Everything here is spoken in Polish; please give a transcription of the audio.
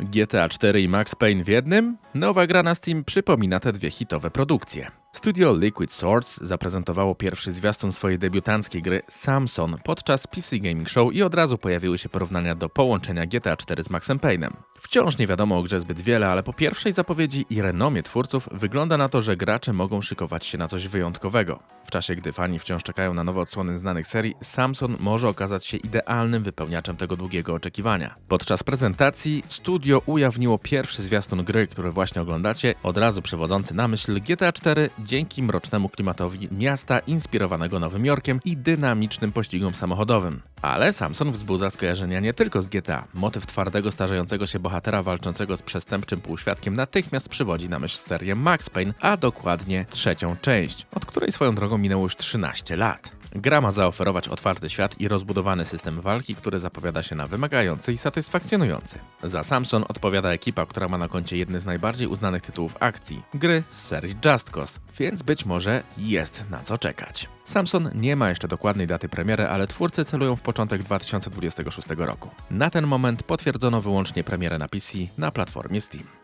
GTA 4 i Max Payne w jednym? Nowa gra na Steam przypomina te dwie hitowe produkcje. Studio Liquid Swords zaprezentowało pierwszy zwiastun swojej debiutanckiej gry Samson podczas PC Gaming Show i od razu pojawiły się porównania do połączenia GTA 4 z Maxem Payne'em. Wciąż nie wiadomo o grze zbyt wiele, ale po pierwszej zapowiedzi i renomie twórców wygląda na to, że gracze mogą szykować się na coś wyjątkowego. W czasie, gdy fani wciąż czekają na nowe odsłony znanych serii, Samson może okazać się idealnym wypełniaczem tego długiego oczekiwania. Podczas prezentacji studio ujawniło pierwszy zwiastun gry, który właśnie oglądacie, od razu przewodzący na myśl GTA 4 dzięki mrocznemu klimatowi miasta inspirowanego Nowym Jorkiem i dynamicznym pościgom samochodowym. Ale Samson wzbudza skojarzenia nie tylko z GTA. Motyw twardego, starzejącego się bohatera walczącego z przestępczym półświadkiem natychmiast przywodzi na myśl serię Max Payne, a dokładnie trzecią część, od której swoją drogą minęło już 13 lat. Gra ma zaoferować otwarty świat i rozbudowany system walki, który zapowiada się na wymagający i satysfakcjonujący. Za Samson odpowiada ekipa, która ma na koncie jedny z najbardziej uznanych tytułów akcji gry z serii Just Cause, więc być może jest na co czekać. Samson nie ma jeszcze dokładnej daty premiery, ale twórcy celują w początek 2026 roku. Na ten moment potwierdzono wyłącznie premierę na PC na platformie Steam.